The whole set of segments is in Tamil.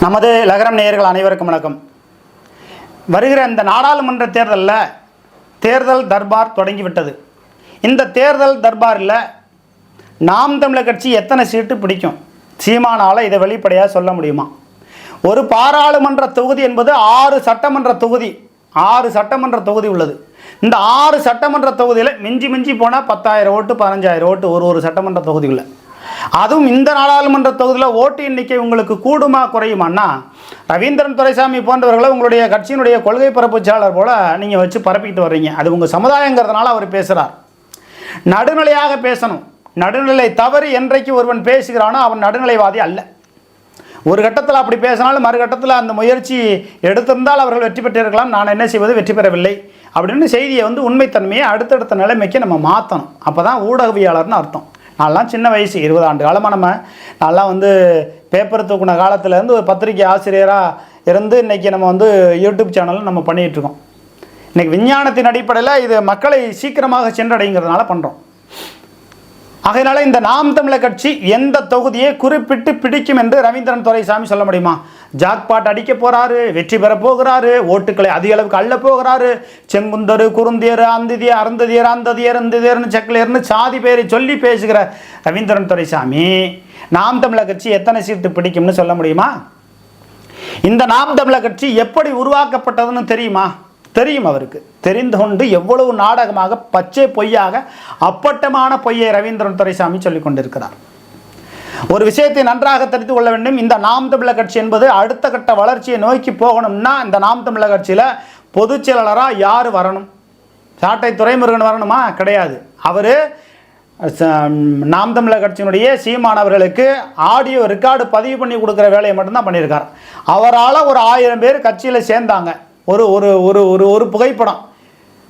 நமது லகரம் நேயர்கள் அனைவருக்கும் வணக்கம். வருகிற இந்த நாடாளுமன்ற தேர்தலில் தேர்தல் தர்பார் தொடங்கிவிட்டது. இந்த தேர்தல் தர்பாரில் நாம் தமிழர் கட்சி எத்தனை சீட்டு பிடிக்கும்? சீமானால் இதை வெளிப்படையாக சொல்ல முடியுமா? ஒரு பாராளுமன்ற தொகுதி என்பது ஆறு சட்டமன்ற தொகுதி. ஆறு சட்டமன்ற தொகுதி உள்ளது. இந்த ஆறு சட்டமன்ற தொகுதியில் மிஞ்சி மிஞ்சி போனால் பத்தாயிரம் ஓட்டு பதினஞ்சாயிரம் ஓட்டு ஒரு ஒரு சட்டமன்ற தொகுதிக்குள்ள அதுவும் இந்த நாடாளுமன்ற தொகுதியில் ஓட்டு எண்ணிக்கை உங்களுக்கு கூடுமா குறையுமான்னா ரவீந்திரன் துரைசாமி போன்றவர்களை உங்களுடைய கட்சியினுடைய கொள்கை பரப்புச்சாளர் போல நீங்கள் வச்சு பரப்பிக்கிட்டு வர்றீங்க. அது உங்கள் சமுதாயங்கிறதுனால அவர் பேசுகிறார் நடுநிலையாக பேசணும். நடுநிலை தவறு என்றைக்கு ஒருவன் பேசுகிறானோ அவன் நடுநிலைவாதி அல்ல. ஒரு கட்டத்தில் அப்படி பேசினாலும் மறுகட்டத்தில் அந்த முயற்சி எடுத்திருந்தால் அவர்கள் வெற்றி பெற்றிருக்கலாம். நான் என்ன செய்வது? வெற்றி பெறவில்லை. அப்படின்னு செய்தியை வந்து உண்மைத்தன்மையை அடுத்தடுத்த நிலைமைக்கு நம்ம மாற்றணும் அப்போ தான் ஊடகவியாளர்னு அர்த்தம். நான்லாம் சின்ன வயசு இருபது ஆண்டு காலமாக நம்ம நான்லாம் வந்து பேப்பர் தூக்குன காலத்துலேருந்து ஒரு பத்திரிகை ஆசிரியராக இருந்து இன்றைக்கி நம்ம வந்து யூடியூப் சேனலும் நம்ம பண்ணிகிட்ருக்கோம் இன்றைக்கி விஞ்ஞானத்தின் அடிப்படையில் இது மக்களை சீக்கிரமாக சென்றடைங்கிறதுனால பண்ணுறோம் ஆகையினால இந்த நாம் தமிழர் கட்சி எந்த தொகுதியை குறிப்பிட்டு பிடிக்கும் என்று ரவீந்திரன் துரைசாமி சொல்ல முடியுமா? ஜாக்பாட் அடிக்க போறாரு வெற்றி பெற போகிறாரு ஓட்டுக்களை அதிக அளவுக்கு அள்ள போகிறாரு. செங்குந்தரு குருந்தியர் அந்திதியர் அருந்ததியர் அந்ததியர் அந்ததியர்னு செக்கிலியர்னு சாதி பேரை சொல்லி பேசுகிற ரவீந்திரன் துரைசாமி நாம் தமிழர் கட்சி எத்தனை சீட்டு பிடிக்கும்னு சொல்ல முடியுமா? இந்த நாம் தமிழர் கட்சி எப்படி உருவாக்கப்பட்டதுன்னு தெரியுமா? தெரியும் அவருக்கு. தெரிந்து கொண்டு எவ்வளவு நாடகமாக பச்சை பொய்யாக அப்பட்டமான பொய்யை ரவீந்திரன் துரைசாமி சொல்லிக் கொண்டிருக்கிறார். ஒரு விஷயத்தை நன்றாக தெரிந்து கொள்ள வேண்டும். இந்த நாம் தமிழக கட்சி என்பது அடுத்த கட்ட வளர்ச்சியை நோக்கி போகணும்னா இந்த நாம் தமிழக கட்சியில் பொதுச் செயலாளராக யார் வரணும்? சாட்டை துரைமுருகன் வரணுமா? கிடையாது. அவர் நாம் தமிழர் கட்சியினுடைய சீமானவர்களுக்கு ஆடியோ ரெக்கார்டு பதிவு பண்ணி கொடுக்குற வேலையை மட்டும்தான் பண்ணியிருக்கார். அவரால் ஒரு ஆயிரம் பேர் கட்சியில் சேர்ந்தாங்க. ஒரு ஒரு ஒரு ஒரு ஒரு புகைப்படம்.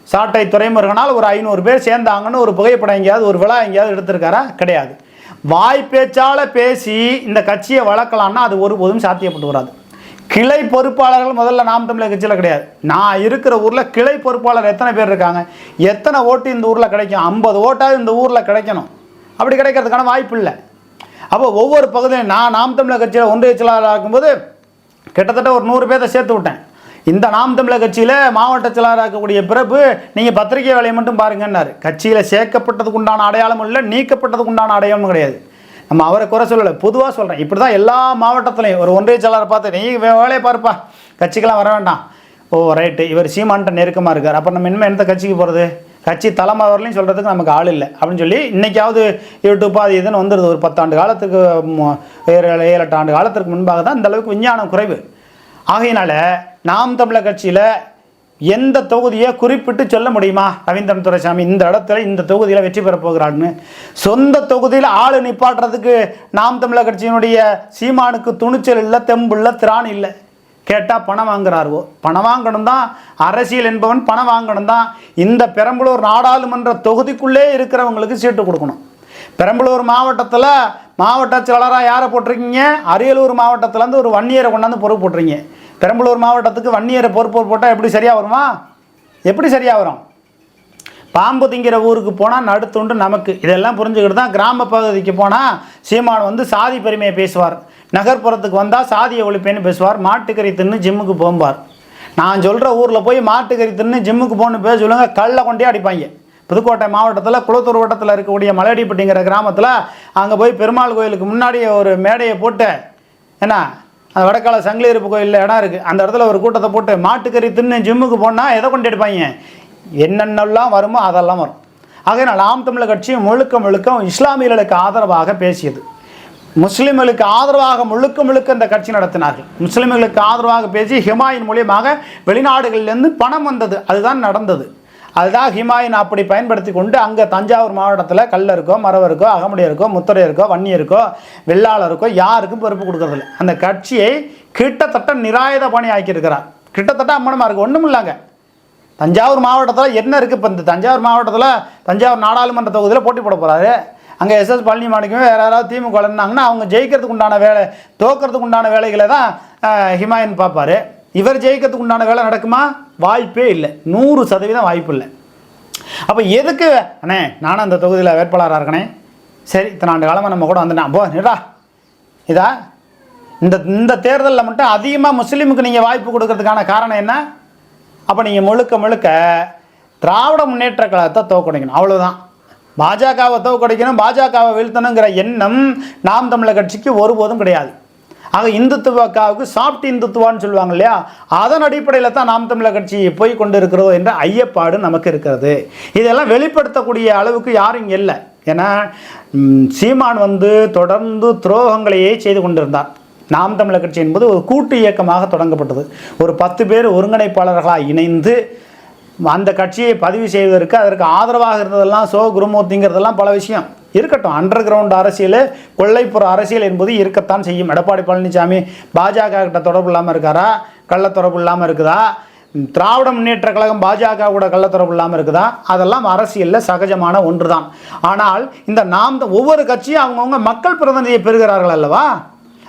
சாட்டை துறைமுருகனால் ஒரு ஐநூறு பேர் சேர்ந்தாங்கன்னு ஒரு புகைப்படம் எங்கேயாவது ஒரு விழா எங்கேயாவது எடுத்திருக்காரா? கிடையாது. வாய் பேச்சால் பேசி இந்த கட்சியை வளர்க்கலான்னா அது ஒருபோதும் சாத்தியப்பட்டு வராது. கிளை பொறுப்பாளர்கள் முதல்ல நாம் தமிழர் கட்சியில் கிடையாது. நான் இருக்கிற ஊரில் கிளை பொறுப்பாளர் எத்தனை பேர் இருக்காங்க? எத்தனை ஓட்டு இந்த ஊரில் கிடைக்கும்? ஐம்பது ஓட்டாவது இந்த ஊரில் கிடைக்கணும். அப்படி கிடைக்கிறதுக்கான வாய்ப்பு இல்லை. அப்போ ஒவ்வொரு பகுதியும் நான் நாம் தமிழர் கட்சியில் ஒன்றிய செயலாளராக இருக்கும்போது கிட்டத்தட்ட ஒரு நூறு பேர்த்த சேர்த்து விட்டேன். இந்த நாம் தமிழர் கட்சியில் மாவட்ட செயலாளராக இருக்கக்கூடிய பிறப்பு நீங்கள் பத்திரிகை வேலையை மட்டும் பாருங்கன்னாரு. கட்சியில் சேர்க்கப்பட்டதுக்கு உண்டான அடையாளமும் இல்லை நீக்கப்பட்டதுக்கு உண்டான அடையாளமும் கிடையாது. நம்ம அவரை குறை சொல்லலை பொதுவாக சொல்கிறேன் இப்படி தான் எல்லா மாவட்டத்துலையும் ஒரு ஒன்றிய செயலாளரை பார்த்து நீ வே- வேலையை பார்ப்பா கட்சிக்கெல்லாம் வர வேண்டாம். ஓ ரைட்டு இவர் சீமான்ட்ட நெருக்கமாக இருக்கார். அப்போ நம்ம இனிமேல் எந்த கட்சிக்கு போகிறது கட்சி தலைமை வரலையும் சொல்கிறதுக்கு நமக்கு ஆள் இல்லை. அப்படின்னு சொல்லி இன்றைக்காவது யூடியூப் அது இதுன்னு வந்துடுது ஒரு பத்தாண்டு காலத்துக்கு ஏழு ஏழு எட்டு ஆண்டு காலத்திற்கு முன்பாக தான் இந்தளவுக்கு விஞ்ஞானம் குறைவு. ஆகையினால நாம் தமிழர் கட்சியில் எந்த தொகுதியை குறிப்பிட்டு சொல்ல முடியுமா? ரவீந்திரன் துரைசாமி இந்த இடத்துல இந்த தொகுதியில் வெற்றி பெற போகிறான்னு சொந்த தொகுதியில் ஆளு நிப்பாட்டுறதுக்கு நாம் தமிழர் கட்சியினுடைய சீமானுக்கு துணிச்சல் இல்லை தெம்பு இல்லை திராணி இல்லை. கேட்டால் பணம் வாங்குறாருவோ? பணம் வாங்கணும் தான். அரசியல் என்பவன் பணம் வாங்கணும் தான். இந்த பெரம்பலூர் நாடாளுமன்ற தொகுதிக்குள்ளே இருக்கிறவங்களுக்கு சீட்டு கொடுக்கணும். பெரம்பலூர் மாவட்டத்தில் மாவட்ட செயலராக யாரை போட்டிருக்கீங்க? அரியலூர் மாவட்டத்திலேருந்து ஒரு வன்னியரை கொண்டாந்து பொறுப்பு போட்டிருக்கீங்க. பெரம்பலூர் மாவட்டத்துக்கு வன்னியரை பொறுப்பு போட்டால் எப்படி சரியாக வருமா? எப்படி சரியாக வரும்? பாம்பு திங்கிற ஊருக்கு போனால் நடுத்துண்டு நமக்கு. இதெல்லாம் புரிஞ்சுக்கிட்டு தான் கிராம பகுதிக்கு போனால் சீமான் வந்து சாதி பெருமையை பேசுவார். நகர்ப்புறத்துக்கு வந்தால் சாதியை ஒழிப்பேன்னு பேசுவார். மாட்டுக்கறி தின்னு ஜிம்முக்கு போம்பார். நான் சொல்கிற ஊரில் போய் மாட்டுக்கறி தின்னு ஜிம்முக்கு போகணும்னு பேச சொல்லுங்க கல்லை கொண்டே அடிப்பாங்க. புதுக்கோட்டை மாவட்டத்தில் குளத்தூர் வட்டத்தில் இருக்கக்கூடிய மலையடிப்பட்டிங்கிற கிராமத்தில் அங்கே போய் பெருமாள் கோயிலுக்கு முன்னாடி ஒரு மேடையை போட்டு என்ன அந்த வடக்கால சங்கிலிருப்பு கோயிலில் இடம் இருக்குது அந்த இடத்துல ஒரு கூட்டத்தை போட்டு மாட்டுக்கறி தின்னு ஜிம்முக்கு போனால் எதை கொண்டு எடுப்பாங்க? என்னென்னலாம் வருமோ அதெல்லாம் வரும். ஆகையினால் ஆம் தமிழர் கட்சி முழுக்க முழுக்க இஸ்லாமியர்களுக்கு ஆதரவாக பேசியது. முஸ்லீம்களுக்கு ஆதரவாக முழுக்க முழுக்க இந்த கட்சி நடத்தினார்கள். முஸ்லீம்களுக்கு ஆதரவாக பேசி ஹிமாயின் மூலியமாக வெளிநாடுகளிலிருந்து பணம் வந்தது. அதுதான் நடந்தது. அதுதான் ஹிமாயின் அப்படி பயன்படுத்தி கொண்டு அங்கே தஞ்சாவூர் மாவட்டத்தில் கல்லருக்கோ இருக்கோ வன்னி இருக்கோ வெள்ளாளர் வெள்ளாளருக்கோ யாருக்கும் பொறுப்பு கொடுக்கறதில்ல அந்த கட்சியை கிட்டத்தட்ட நிராயுத பணி ஆக்கியிருக்கிறார். கிட்டத்தட்ட அம்மனமாக இருக்குது ஒன்றும் இல்லைங்க. தஞ்சாவூர் மாவட்டத்தில் என்ன இருக்குது இப்போ இந்த தஞ்சாவூர் மாவட்டத்தில் தஞ்சாவூர் நாடாளுமன்ற தொகுதியில் போட்டி போட போகிறாரு அங்கே எஸ்எஸ் பழனிமாணிக்குமே வேறு யாராவது திமுக இருந்தாங்கன்னா அவங்க ஜெயிக்கிறதுக்கு உண்டான வேலை தோக்கிறதுக்கு உண்டான வேலைகளை தான் ஹிமாயன் பார்ப்பாரு. இவர் ஜெயிக்கிறதுக்கு உண்டான வேலை நடக்குமா? வாய்ப்பே இல்லை. நூறு சதவீதம் வாய்ப்பு இல்லை. அப்போ எதுக்கு? அண்ணே நானும் அந்த தொகுதியில் வேட்பாளராக இருக்கனே. சரி இத்தனை ஆண்டு காலமாக நம்ம கூட வந்துட்டேன். போ நிடா இதா? இந்த இந்த தேர்தலில் மட்டும் அதிகமாக முஸ்லீமுக்கு நீங்கள் வாய்ப்பு கொடுக்கறதுக்கான காரணம் என்ன? அப்போ நீங்கள் முழுக்க முழுக்க திராவிட முன்னேற்ற கழகத்தை தோக்கடிக்கணும் அவ்வளோதான் பாஜகவை தோக்கடிக்கணும் பாஜகவை வீழ்த்தணுங்கிற எண்ணம் நாம் தமிழர் கட்சிக்கு ஒருபோதும் கிடையாது. ஆக இந்துத்துவக்காவுக்கு சாஃப்ட் இந்துத்துவான்னு சொல்லுவாங்க இல்லையா? அதன் அடிப்படையில் தான் நாம் தமிழர் கட்சி போய் கொண்டு இருக்கிறோம் என்ற ஐயப்பாடு நமக்கு இருக்கிறது. இதெல்லாம் வெளிப்படுத்தக்கூடிய அளவுக்கு யாரும் இங்கே இல்லை. ஏன்னா சீமான் வந்து தொடர்ந்து துரோகங்களையே செய்து கொண்டிருந்தார். நாம் தமிழர் கட்சி என்பது ஒரு கூட்டு இயக்கமாக தொடங்கப்பட்டது. ஒரு பத்து பேர் ஒருங்கிணைப்பாளர்களாக இணைந்து அந்த கட்சியை பதிவு செய்வதற்கு அதற்கு ஆதரவாக இருந்ததெல்லாம் சோ குருமூர்த்திங்கிறதெல்லாம் பல விஷயம். இருக்கட்டும். அண்டர் கிரவுண்ட் அரசியல் கொள்ளைப்புற அரசியல் என்பது இருக்கத்தான் செய்யும். எடப்பாடி பழனிசாமி பாஜக கிட்ட தொடர்பு இல்லாமல் இருக்காரா? கள்ள தொடர்பு இல்லாமல் இருக்குதா? திராவிட முன்னேற்ற கழகம் பாஜக கூட கள்ள இல்லாமல் இருக்குதா? அதெல்லாம் அரசியலில் சகஜமான ஒன்று தான் ஆனால் இந்த நாம் ஒவ்வொரு கட்சியும் அவங்கவுங்க மக்கள் பிரதிநிதியை பெறுகிறார்கள் அல்லவா?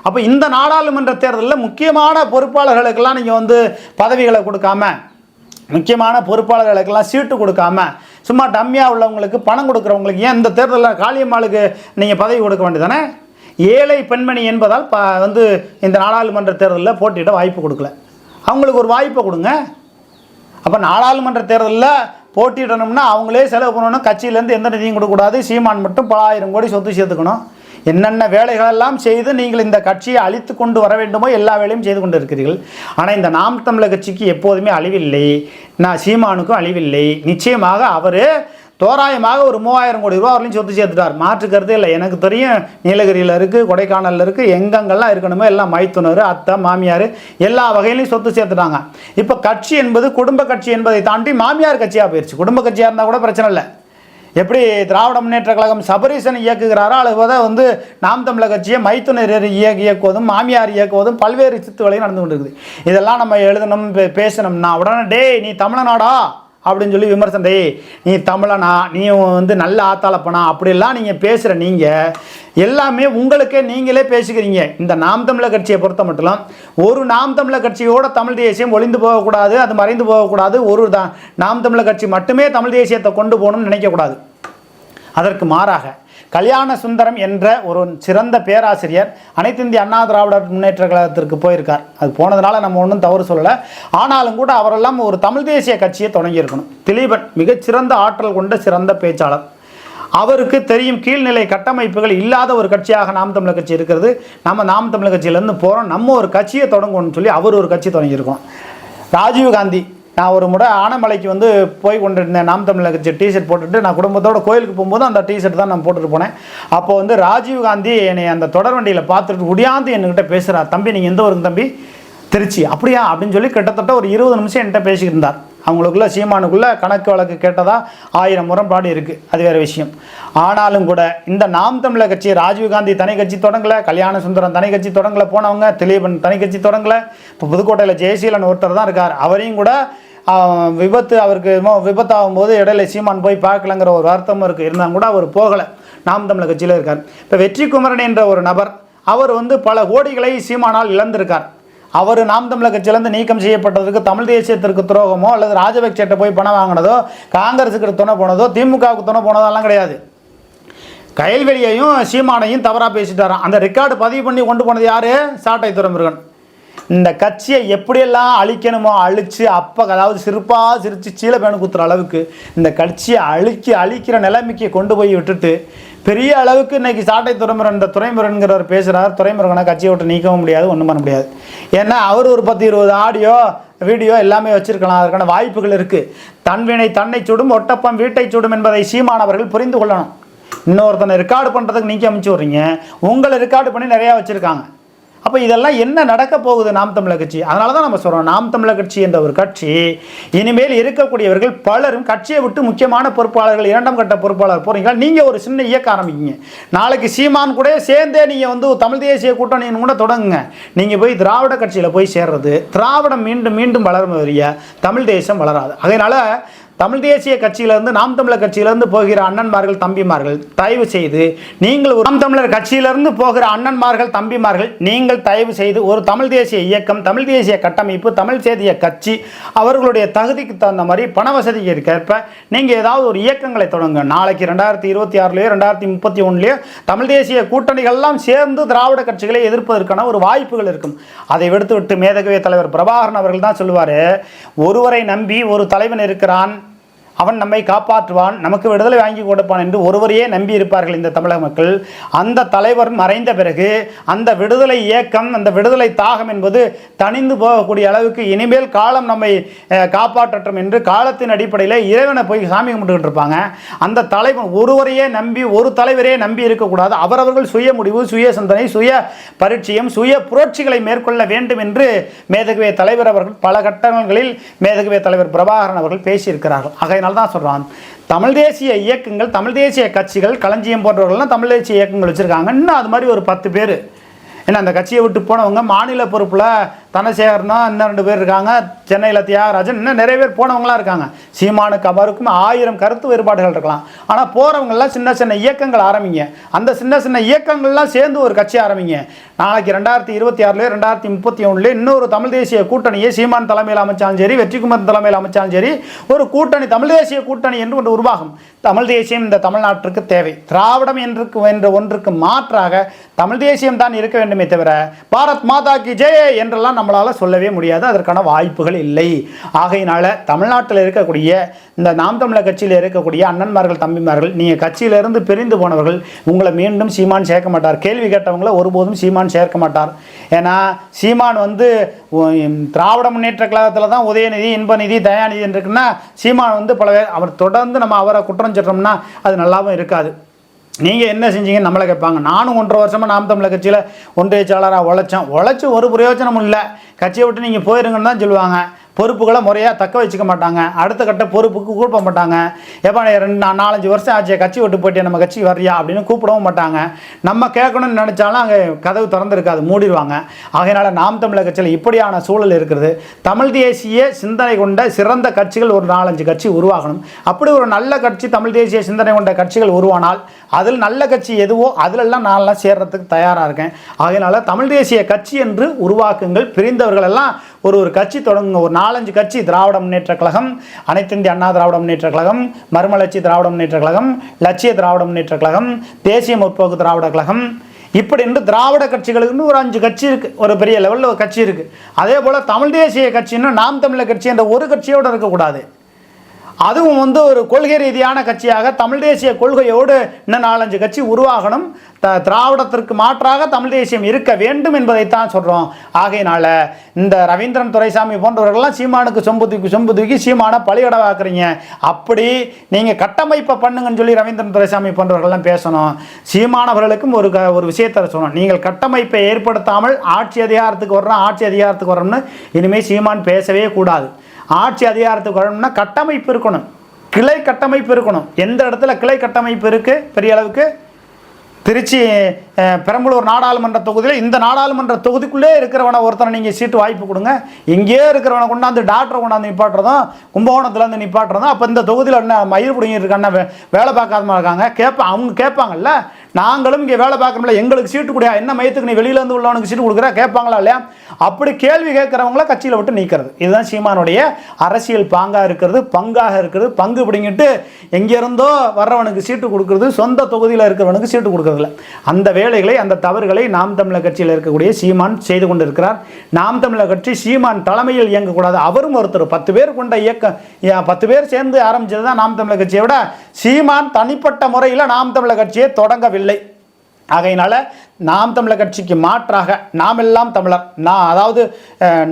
அப்போ இந்த நாடாளுமன்ற தேர்தலில் முக்கியமான பொறுப்பாளர்களுக்கெல்லாம் நீங்கள் வந்து பதவிகளை கொடுக்காம முக்கியமான பொறுப்பாளர்களுக்கெல்லாம் சீட்டு கொடுக்காம சும்மா டம்மியாக உள்ளவங்களுக்கு பணம் கொடுக்குறவங்களுக்கு ஏன் இந்த தேர்தலில் காளியம்மாளுக்கு நீங்கள் பதவி கொடுக்க வேண்டியதானே ஏழை பெண்மணி என்பதால் ப வந்து இந்த நாடாளுமன்ற தேர்தலில் போட்டியிட வாய்ப்பு கொடுக்கல. அவங்களுக்கு ஒரு வாய்ப்பை கொடுங்க. அப்போ நாடாளுமன்ற தேர்தலில் போட்டியிடணும்னா அவங்களே செலவு பண்ணணும். கட்சியிலேருந்து எந்த நிதியும் கொடுக்கக்கூடாது. சீமான் மட்டும் பல ஆயிரம் கோடி சொத்து சேர்த்துக்கணும். என்னென்ன வேலைகளெல்லாம் செய்து நீங்கள் இந்த கட்சியை அழித்து கொண்டு வர வேண்டுமோ எல்லா வேலையும் செய்து கொண்டு இருக்கிறீர்கள் ஆனால் இந்த நாம் தமிழர் கட்சிக்கு எப்போதுமே அழிவில்லை. நான் சீமானுக்கும் அழிவில்லை. நிச்சயமாக அவர் தோராயமாக ஒரு மூவாயிரம் கோடி ரூபா வரலையும் சொத்து சேர்த்துட்டார். மாற்று கருத்தே இல்லை. எனக்கு தெரியும் நீலகிரியில் இருக்குது கொடைக்கானலில் இருக்குது எங்கெங்கெல்லாம் இருக்கணுமோ எல்லாம் மைத்துனர் அத்தை மாமியார் எல்லா வகையிலையும் சொத்து சேர்த்துட்டாங்க. இப்போ கட்சி என்பது குடும்ப கட்சி என்பதை தாண்டி மாமியார் கட்சியாக போயிடுச்சு குடும்ப கட்சியாக இருந்தால் கூட பிரச்சனை இல்லை. எப்படி திராவிட முன்னேற்ற கழகம் சபரீசன் இயக்குகிறாரோ அதுபோல வந்து நாம் தமிழர் கட்சியை மைத்துனர் இயக்க இயக்குவதும் மாமியார் இயக்குவதும் பல்வேறு சித்து நடந்து கொண்டிருக்குது. இதெல்லாம் நம்ம எழுதணும் பே- பேசணும்னா உடனே டேய் நீ தமிழனாடா? அப்படின்னு சொல்லி விமர்சனம் டேய் நீ தமிழனா? நீ வந்து நல்ல ஆத்தாளப்பனா அப்படிலாம் நீங்கள் பேசுகிற நீங்கள் எல்லாமே உங்களுக்கே நீங்களே பேசிக்கிறீங்க. இந்த நாம் தமிழர் கட்சியை பொறுத்த மட்டும் ஒரு நாம் தமிழர் கட்சியோட தமிழ் தேசியம் ஒளிந்து போகக்கூடாது அது மறைந்து போகக்கூடாது. ஒரு தான் நாம் தமிழர் கட்சி மட்டுமே தமிழ் தேசியத்தை கொண்டு போகணும்னு நினைக்கக்கூடாது. அதற்கு மாறாக கல்யாண சுந்தரம் என்ற ஒரு சிறந்த பேராசிரியர் அனைத்து இந்திய அண்ணா திராவிடர் முன்னேற்ற கழகத்திற்கு போயிருக்கார். அது போனதுனால நம்ம ஒன்றும் தவறு சொல்லலை. ஆனாலும் கூட அவரெல்லாம் ஒரு தமிழ் தேசிய கட்சியை தொடங்கியிருக்கணும் திலீபன் மிகச்சிறந்த ஆற்றல் கொண்ட சிறந்த பேச்சாளர். அவருக்கு தெரியும் கீழ்நிலை கட்டமைப்புகள் இல்லாத ஒரு கட்சியாக நாம் தமிழர் கட்சி இருக்கிறது. நம்ம நாம் தமிழர் கட்சியிலேருந்து போகிறோம் நம்ம ஒரு கட்சியை தொடங்கணும்னு சொல்லி அவர் ஒரு கட்சி தொடங்கியிருக்கோம். ராஜீவ் காந்தி நான் ஒரு முறை ஆனமலைக்கு வந்து போய் கொண்டிருந்தேன். நாம் தமிழர் கட்சி டிஷர்ட் போட்டுட்டு நான் குடும்பத்தோட கோயிலுக்கு போகும்போது அந்த டிஷர்ட் தான் நான் போட்டுட்டு போனேன். அப்போ வந்து ராஜீவ் காந்தி என்னை அந்த தொடர் வண்டியில் பார்த்துட்டு உடியாந்து என்கிட்ட பேசுகிறார் தம்பி நீங்கள் எந்த ஊருங்க தம்பி? திருச்சி. அப்படியா? அப்படின்னு சொல்லி கிட்டத்தட்ட ஒரு இருபது நிமிஷம் என்கிட்ட பேசியிருந்தார் இருந்தார். அவங்களுக்குள்ள சீமானுக்குள்ளே கணக்கு வழக்கு கேட்டதாக ஆயிரம் முரண்பாடு இருக்குது அது வேறு விஷயம். ஆனாலும் கூட இந்த நாம் தமிழர் கட்சி ராஜீவ்காந்தி தனி கட்சி தொடங்கல கல்யாண சுந்தரம் தனி கட்சி தொடங்கல போனவங்க திலீபன் தனி கட்சி தொடங்கல இப்போ புதுக்கோட்டையில் ஜெயசீலன் ஒருத்தர் தான் இருக்கார். அவரையும் கூட விபத்து அவருக்கு விபத்தாகும் போது இடையில சீமான் போய் பார்க்கலங்கிற ஒரு வருத்தமும் இருக்குது இருந்தாலும் கூட அவர் போகலை. நாம் தமிழர் கட்சியில் இருக்கார். இப்போ வெற்றி குமரன் என்ற ஒரு நபர் அவர் வந்து பல கோடிகளை சீமானால் இழந்திருக்கார். அவர் நாம் தமிழர் கட்சியிலேருந்து நீக்கம் செய்யப்பட்டதுக்கு தமிழ் தேசியத்திற்கு துரோகமோ அல்லது ராஜபக்சேட்ட போய் பணம் வாங்கினதோ காங்கிரஸுக்கு துணை போனதோ திமுகவுக்கு துணை போனதெல்லாம் கிடையாது. கயல்வெளியையும் சீமானையும் தவறாக பேசிட்டாராம். அந்த ரெக்கார்டு பதிவு பண்ணி கொண்டு போனது யார்? சாட்டை துறைமுருகன் இந்த கட்சியை எப்படியெல்லாம் அழிக்கணுமோ அழித்து அப்போ அதாவது சிரிப்பாக சிரித்து சீலப்பேனு குத்துற அளவுக்கு இந்த கட்சியை அழிக்க அழிக்கிற நிலைமைக்கு கொண்டு போய் விட்டுட்டு பெரிய அளவுக்கு இன்றைக்கி சாட்டை துறைமுறை இந்த துறைமுருகன்கிறவர் பேசுகிறார் துறைமுருகனை கட்சியை விட்டு நீக்கவும் முடியாது ஒன்றும் பண்ண முடியாது. ஏன்னா அவர் ஒரு பத்து இருபது ஆடியோ வீடியோ எல்லாமே வச்சிருக்கலாம். அதற்கான வாய்ப்புகள் இருக்குது தன்வினை தன்னை சுடும் ஒட்டப்பம் வீட்டை சுடும் என்பதை சீமானவர்கள் புரிந்து கொள்ளணும். இன்னொருத்தனை ரெக்கார்டு பண்ணுறதுக்கு நீங்கள் அமைச்சு விட்றீங்க? உங்களை ரெக்கார்டு பண்ணி நிறையா வச்சுருக்காங்க. அப்போ இதெல்லாம் என்ன நடக்க போகுது நாம் தமிழர் கட்சி? அதனால தான் நம்ம சொல்கிறோம் நாம் தமிழர் கட்சி என்ற ஒரு கட்சி இனிமேல் இருக்கக்கூடியவர்கள் பலரும் கட்சியை விட்டு முக்கியமான பொறுப்பாளர்கள் இரண்டாம் கட்ட பொறுப்பாளர் போகிறீங்க நீங்கள் ஒரு சின்ன இயக்க ஆரம்பிக்கிங்க நாளைக்கு சீமான் கூட சேர்ந்தே நீங்கள் வந்து தமிழ் தேசிய கூட்டணின்னு கூட தொடங்குங்க. நீங்கள் போய் திராவிட கட்சியில் போய் சேர்றது திராவிடம் மீண்டும் மீண்டும் வளரும் வழிய தமிழ் தேசம் வளராது. அதனால் தமிழ் தேசிய கட்சியிலிருந்து நாம் தமிழர் கட்சியிலிருந்து போகிற அண்ணன்மார்கள் தம்பிமார்கள் தயவு செய்து நீங்கள் ஒரு நாம் தமிழர் கட்சியிலிருந்து போகிற அண்ணன்மார்கள் தம்பிமார்கள் நீங்கள் தயவு செய்து ஒரு தமிழ் தேசிய இயக்கம் தமிழ் தேசிய கட்டமைப்பு தமிழ் தேசிய கட்சி அவர்களுடைய தகுதிக்கு தகுந்த மாதிரி பண வசதிக்கு ஏற்ப நீங்கள் ஏதாவது ஒரு இயக்கங்களை தொடங்க. நாளைக்கு ரெண்டாயிரத்தி இருபத்தி ஆறுலையோ ரெண்டாயிரத்தி முப்பத்தி ஒன்றுலையோ தமிழ் தேசிய கூட்டணிகள்லாம் சேர்ந்து திராவிட கட்சிகளை எதிர்ப்பதற்கான ஒரு வாய்ப்புகள் இருக்கும். அதை விடுத்து விட்டு மேதகவே தலைவர் பிரபாகரன் அவர்கள் தான் சொல்லுவார் ஒருவரை நம்பி ஒரு தலைவன் இருக்கிறான் அவன் நம்மை காப்பாற்றுவான் நமக்கு விடுதலை வாங்கி கொடுப்பான் என்று ஒருவரையே நம்பி இருப்பார்கள் இந்த தமிழக மக்கள். அந்த தலைவர் மறைந்த பிறகு அந்த விடுதலை இயக்கம் அந்த விடுதலை தாகம் என்பது தணிந்து போகக்கூடிய அளவுக்கு இனிமேல் காலம் நம்மை காப்பாற்றட்டும் என்று காலத்தின் அடிப்படையில் இறைவனை போய் சாமி கும்பிட்டுக்கிட்டு இருப்பாங்க. அந்த தலைவன் ஒருவரையே நம்பி ஒரு தலைவரே நம்பி இருக்கக்கூடாது. அவரவர்கள் சுய முடிவு சுய சிந்தனை சுய பரிச்சயம் சுய புரட்சிகளை மேற்கொள்ள வேண்டும் என்று மேதகுவே தலைவர் அவர்கள் பல கட்டங்களில் மேதகுவே தலைவர் பிரபாகரன் அவர்கள் பேசியிருக்கிறார்கள். அதனால தான் சொல்கிறான் தமிழ் தேசிய இயக்கங்கள் தமிழ் தேசிய கட்சிகள் களஞ்சியம் போன்றவர்கள்லாம் தமிழ் தேசிய இயக்கங்கள் வச்சுருக்காங்க. இன்னும் அது மாதிரி ஒரு பத்து பேர். ஏன்னா அந்த கட்சியை விட்டு போனவங்க மாநில பொறுப்பில் தனசேகர்னா இன்னும் ரெண்டு பேர் இருக்காங்க. சென்னையில் தியாகராஜன் இன்னும் நிறைய பேர் போனவங்களாம் இருக்காங்க. சீமானுக்கு அவருக்கும் ஆயிரம் கருத்து வேறுபாடுகள் இருக்கலாம். ஆனால் போகிறவங்கள்லாம் சின்ன சின்ன இயக்கங்கள் ஆரம்பிங்க. அந்த சின்ன சின்ன இயக்கங்கள்லாம் சேர்ந்து ஒரு கட்சி ஆரம்பிங்க. நாளைக்கு ரெண்டாயிரத்தி இருபத்தி ஆறுலேயே ரெண்டாயிரத்தி முப்பத்தி ஒன்றுல இன்னொரு தமிழ் தேசிய கூட்டணியை சீமான் தலைமையில் அமைச்சாலும் சரி வெற்றிக்குமார் தலைமையில் அமைச்சாலும் சரி ஒரு கூட்டணி தமிழ் தேசிய கூட்டணி என்று ஒன்று உருவாகும். தமிழ் தேசியம் இந்த தமிழ்நாட்டிற்கு தேவை. திராவிடம் என்று என்ற ஒன்றுக்கு மாற்றாக தமிழ் தேசியம் தான் இருக்க வேண்டுமே தவிர பாரத் மாதா கி ஜெய என்றெல்லாம் நம்மளால் சொல்லவே முடியாது அதற்கான வாய்ப்புகள் இல்லை. ஆகையினால் தமிழ்நாட்டில் இருக்கக்கூடிய இந்த நாம் தமிழர் கட்சியில் இருக்கக்கூடிய அண்ணன்மார்கள் தம்பிமார்கள் நீங்கள் கட்சியிலிருந்து பிரிந்து போனவர்கள் உங்களை மீண்டும் சீமான் சேர்க்க மாட்டார். கேள்வி கேட்டவங்கள ஒருபோதும் சீமான் சேர்க்க மாட்டார். ஏன்னா சீமான் வந்து திராவிட முன்னேற்ற கழகத்தில் தான் உதயநிதி இன்பநிதி தயாநிதி இருக்குன்னா சீமான் வந்து பல அவர் தொடர்ந்து நம்ம அவரை குற்றம் சொல்கிறோம்னா அது நல்லாவும் இருக்காது. நீங்கள் என்ன செஞ்சீங்கன்னு நம்மளை கேட்பாங்க. நானும் ஒன்றரை வருஷமாக நாம் தமிழர் கட்சியில் ஒன்றியச்சாளராக உழைச்சேன். உழைச்சி ஒரு பிரயோஜனமும் இல்லை. கட்சியை விட்டு நீங்கள் போயிருங்கன்னு தான் சொல்லுவாங்க. பொறுப்புகளை முறையாக தக்க வச்சுக்க மாட்டாங்க. அடுத்த கட்ட பொறுப்புக்கு கூப்பிட மாட்டாங்க. எப்போ ரெண்டு நாலஞ்சு வருஷம் ஆச்சு கட்சி விட்டு போயிட்டு நம்ம கட்சி வர்றியா அப்படின்னு கூப்பிடவும் மாட்டாங்க. நம்ம கேட்கணும்னு நினச்சாலும் அங்கே கதவு திறந்துருக்காது மூடிடுவாங்க. ஆகையினால நாம் தமிழர் கட்சியில் இப்படியான சூழல் இருக்கிறது தமிழ் தேசிய சிந்தனை கொண்ட சிறந்த கட்சிகள் ஒரு நாலஞ்சு கட்சி உருவாகணும். அப்படி ஒரு நல்ல கட்சி தமிழ் தேசிய சிந்தனை கொண்ட கட்சிகள் உருவானால் அதில் நல்ல கட்சி எதுவோ அதிலெல்லாம் நான்லாம் சேர்றதுக்கு தயாராக இருக்கேன். ஆகையினால தமிழ் தேசிய கட்சி என்று உருவாக்குங்கள். பிரிந்தவர்கள் எல்லாம் ஒரு ஒரு கட்சி தொடங்குங்க. ஒரு நாலஞ்சு கட்சி திராவிட முன்னேற்ற கழகம் அனைத்து இந்திய அண்ணா திராவிட முன்னேற்ற கழகம் மறுமலர்ச்சி திராவிட முன்னேற்ற கழகம் லட்சிய திராவிட முன்னேற்ற கழகம் தேசிய முற்போக்கு திராவிட கழகம். இப்படி என்று திராவிட கட்சிகளுக்குன்னு ஒரு அஞ்சு கட்சி இருக்குது ஒரு பெரிய லெவலில் ஒரு கட்சி இருக்குது அதே போல் தமிழ் தேசிய கட்சின்னு நாம் தமிழர் கட்சி என்ற ஒரு கட்சியோடு இருக்கக்கூடாது. அதுவும் வந்து ஒரு கொள்கை ரீதியான கட்சியாக தமிழ் தேசிய கொள்கையோடு இன்னும் நாலஞ்சு கட்சி உருவாகணும். த திராவிடத்திற்கு மாற்றாக தமிழ் தேசியம் இருக்க வேண்டும் என்பதைத்தான் சொல்கிறோம் ஆகையினால இந்த ரவீந்திரன் துரைசாமி போன்றவர்கள்லாம் சீமானுக்கு சொம்பு தூக்கி சொம்பு தூக்கி சீமானை பலியிடவாக்குறீங்க அப்படி நீங்கள் கட்டமைப்பை பண்ணுங்கன்னு சொல்லி ரவீந்திரன் துரைசாமி போன்றவர்கள்லாம் பேசணும். சீமானவர்களுக்கும் ஒரு க ஒரு விஷயத்தை சொல்லணும். நீங்கள் கட்டமைப்பை ஏற்படுத்தாமல் ஆட்சி அதிகாரத்துக்கு வர்றோம் ஆட்சி அதிகாரத்துக்கு வர்றோம்னு இனிமேல் சீமான் பேசவே கூடாது. ஆட்சி அதிகாரத்துக்கு வரணும்னா கட்டமைப்பு இருக்கணும். கிளை கட்டமைப்பு இருக்கணும். எந்த இடத்துல கிளை கட்டமைப்பு இருக்குது பெரிய அளவுக்கு? திருச்சி பெரம்பலூர் நாடாளுமன்ற தொகுதியில். இந்த நாடாளுமன்ற தொகுதிக்குள்ளே இருக்கிறவனை ஒருத்தனை நீங்கள் சீட்டு வாய்ப்பு கொடுங்க. எங்கேயோ இருக்கிறவனை கொண்டாந்து டாக்டரை கொண்டாந்து நிப்பாட்டுறதும் கும்பகோணத்துலேருந்து நிப்பாட்டுறதும் அப்போ இந்த தொகுதியில் என்ன மயிர் பிடிங்கிட்டு இருக்கான வேலை பார்க்காதமா இருக்காங்க. கேட்பா அவங்க கேட்பாங்கல்ல நாங்களும் இங்கே வேலை பார்க்குறோம்ல எங்களுக்கு சீட்டு கொடுயா என்ன மையத்துக்கு நீ வெளியிலேருந்து உள்ளவனுக்கு சீட்டு கொடுக்குறா? கேட்பாங்களா இல்லையா? அப்படி கேள்வி கேட்குறவங்கள கட்சியில் விட்டு நீக்கிறது. இதுதான் சீமானுடைய அரசியல் பாங்காக இருக்கிறது பங்காக இருக்கிறது பங்கு பிடிங்கிட்டு எங்கேருந்தோ வர்றவனுக்கு சீட்டு கொடுக்குறது சொந்த தொகுதியில் இருக்கிறவனுக்கு சீட்டு கொடுக்கறதில்ல அந்த வேலைகளை அந்த தவறுகளை நாம் தமிழர் கட்சியில் இருக்கக்கூடிய சீமான் செய்து கொண்டிருக்கிறார். நாம் தமிழர் கட்சி சீமான் தலைமையில் இயங்கக்கூடாது. அவரும் ஒருத்தர். பத்து பேர் கொண்ட இயக்கம் பத்து பேர் சேர்ந்து ஆரம்பிச்சது தான் நாம் தமிழர் கட்சியை விட சீமான் தனிப்பட்ட முறையில் நாம் தமிழர் கட்சியை தொடங்கவில்லை. இல்லை. ஆகையினால நாம் தமிழர் கட்சிக்கு மாற்றாக நாம் எல்லாம் தமிழர். நான் அதாவது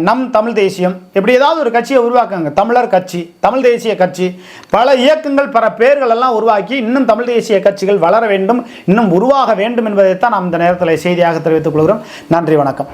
நம் தமிழ் தேசியம். இப்படி ஏதாவது ஒரு கட்சியை உருவாக்குங்க. தமிழர் கட்சி தமிழ் தேசிய கட்சி. பல இயக்கங்கள் பல பேர்கள் எல்லாம் உருவாக்கி இன்னும் தமிழ் தேசிய கட்சிகள் வளர வேண்டும் இன்னும் உருவாக வேண்டும் என்பதைத்தான் நாம் இந்த நேரத்தில் செய்தியாக தெரிவித்துக் கொள்கிறோம். நன்றி வணக்கம்.